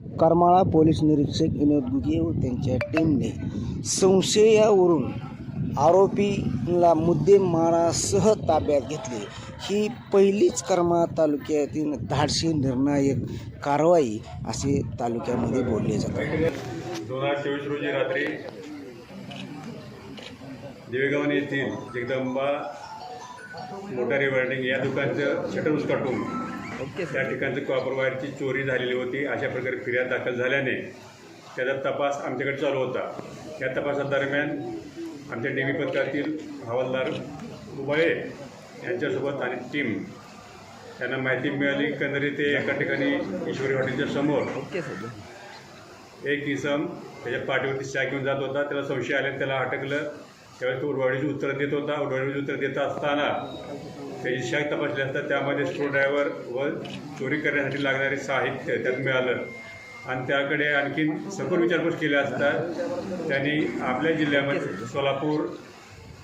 Karmala police निरीक्षक विनोद गुगे व त्यांच्या टीमने संशयावरून आरोपीला मुद्देमारासह ताब्यात घेतले. ही पहिलीच करमाळा तालुक्यातील धाडशी निर्णायक कारवाई असे तालुक्यामध्ये बोलले जाते. दोन हजार चोवीस रोजी रात्री देवेगावन येथील जगदंबा मोटारी वर्डिंग या दुकानचं शटर उचकाटून त्या ठिकाणचं कॉपर वायरची चोरी झालेली होती. अशा प्रकारे फिर्याद दाखल झाल्याने त्याचा तपास आमच्याकडे चालू होता. या तपासादरम्यान आमच्या डेवी पथकातील हवालदार उबाळे यांच्यासोबत आणि टीम त्यांना माहिती मिळाली. एकंदरीत ते एका ठिकाणी ईश्वरी हॉटेलच्या समोर एक इसम त्याच्या पाठीवरती चहा घेऊन जात होता. त्याला संशय आले त्याला अटकलं. त्यावेळेस तो उडवाडीची उत्तर देत होता. उडवाडीची उत्तर देत असताना त्याची शाख तपासली असता त्यामध्ये स्क्रूड्रायव्हर व चोरी करण्यासाठी लागणारे साहित्य त्यात मिळालं. आणि त्याकडे आणखीन सखोल विचारपूस केली असता त्यांनी आपल्या जिल्ह्यामध्ये सोलापूर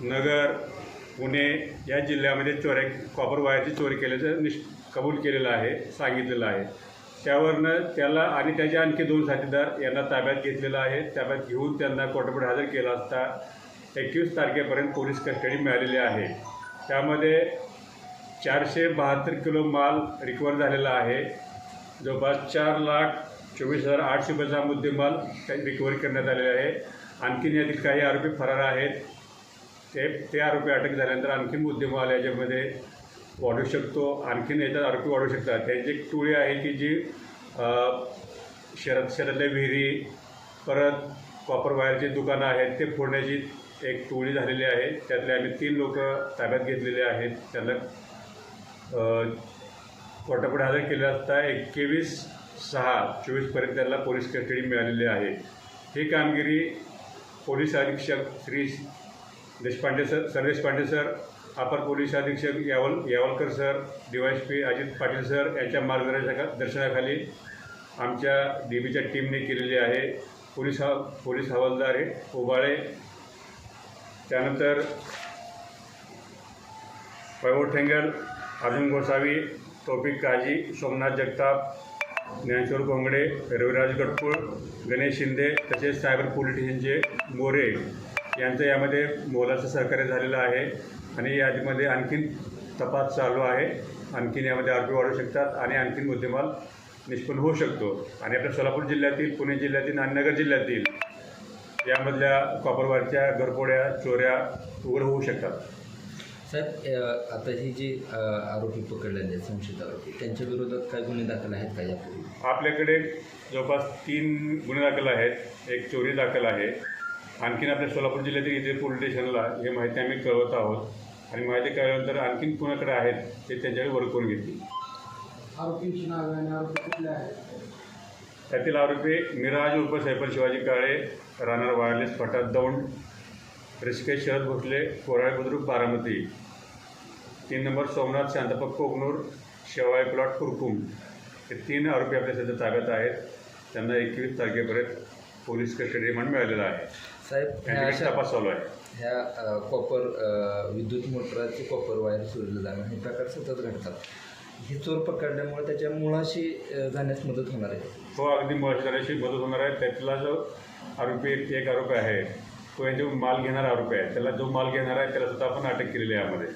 नगर पुणे या जिल्ह्यामध्ये चोऱ्या कॉपर वायरची चोरी केल्याचं निश कबूल केलेलं आहे सांगितलेलं आहे. त्यावरनं त्याला आणि त्याचे आणखी दोन साथीदार यांना ताब्यात घेतलेलं आहे. ताब्यात घेऊन त्यांना कोर्टापुढे हजर केला असता. एकवीस तारखेपर्यंत पोलीस कस्टडी मिळालेली आहे. त्यामध्ये चारशे बहात्तर किलो माल रिकवर झालेला आहे. जवळपास चार लाख चोवीस हजार आठशे रुपयाचा मुद्देमाल त्या रिकव्हरी करण्यात आलेला आहे. आणखीन यातील काही आरोपी फरार आहेत. ते ते आरोपी अटक झाल्यानंतर आणखी मुद्देमाल याच्यामध्ये वाढू शकतो. आणखीन याच्यात आरोपी वाढू शकतात. त्यांची एक टोळी आहे की जी शरद शहरात शहरातल्या विहिरी परत कॉपर वायरचे दुकानं आहेत ते फोडण्याची एक टोळी झालेली आहे. त्यातले आम्ही तीन लोक ताब्यात घेतलेले आहेत. त्यांना अ, कोर्टापुढे हजर केले असता एकवीस सहा चोवीसपर्यंत त्यांना पोलीस कस्टडी मिळालेली आहे. ही कामगिरी पोलीस अधीक्षक Shri Deshpande sir sir Deshpande sir अपर पोलीस अधीक्षक Yawal Yawalkar sir P Ajit Patil sir यांच्या मार्गदर्शका दर्शनाखाली आमच्या डी बीच्या टीमने केलेली आहे. पोलीस हा पोलीस हवालदार हे उबाळे त्यानंतर वैभव ठेंगल अर्जुन गोसावी टोपिक काजी सोमनाथ जगताप ज्ञानेश्वर कोंगडे रविराज गटकुळ गणेश शिंदे तसेच सायबर पोलिटिशियनचे मोरे यांचं यामध्ये मोलाचं सहकार्य झालेलं आहे आणि यामध्ये आणखीन तपास चालू आहे. आणखीन यामध्ये आरोपी वाढू शकतात आणि आणखीन मुद्देमाल निष्पन्न होऊ शकतो. आणि आपल्या सोलापूर जिल्ह्यातील पुणे जिल्ह्यातील आणि नगर जिल्ह्यातील यामधल्या कॉपरवारच्या घरपोड्या चोऱ्या उघड होऊ शकतात. साहेब आता ही जी आरोपी पकडलेले आहेत संशयित आरोपी त्यांच्या विरोधात काय गुन्हे दाखल आहेत का यापूर्वी? आपल्याकडे जवळपास तीन गुन्हे दाखल आहेत. एक चोरी दाखल आहे. आणखीन आपल्या सोलापूर जिल्ह्यातील इथे पोलीस स्टेशनला हे माहिती आम्ही कळवत आहोत. आणि माहिती कळल्यानंतर आणखीन कुणाकडे आहेत ते त्यांच्याकडे वर्क करून घेतील. आरोपींची नावे आणि आरोपी कुठले आहेत? त्यातील आरोपी मिराज उर्फ सैफल शिवाजी काळे राहणार वायरलेस फटात दौंड ऋषिकेश शरद भोसले कोराळे बुद्रुक बारामती. तीन नंबर सोमनाथ शांतप्पा कोकनूर शेवाळे प्लॉट कुरकुम. हे तीन आरोपी आपल्या सध्या ताब्यात आहेत. त्यांना एकवीस तारखेपर्यंत पोलीस कस्टडी रिमांड मिळालेला आहे. साहेब तपास चालू आहे. ह्या कॉपर विद्युत मोटराचे कॉपर वायर चोरीलं जाणं हे प्रकार सतत घडतात. ही चोर पकडल्यामुळे त्याच्या मुळाशी अ, जाण्यास मदत होणार आहे. तो अगदी महत्त्वाची मदत होणार आहे. त्यातला जो आरोपी एक एक आरोपी आहे. तो यांचे माल घेणारा आरोपी आहे. त्याला जो माल घेणार आहे त्याला सुद्धा आपण अटक केलेली आहे यामध्ये.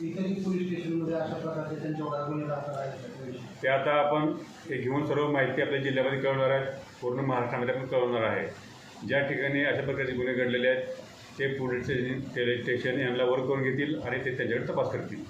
इतरही पोलीस स्टेशनमध्ये अशा प्रकारचे त्यांच्यावर गुन्हे दाखल आहेत ते आता आपण ते घेऊन सर्व माहिती आपल्या जिल्ह्यामध्ये कळवणार आहे पूर्ण महाराष्ट्रामध्ये आपण कळवणार आहे. ज्या ठिकाणी अशा प्रकारचे गुन्हे घडलेले आहेत ते पोलीस स्टेशन ते स्टेशन यांना वर करून घेतील आणि ते त्यांच्याकडे तपास करतील.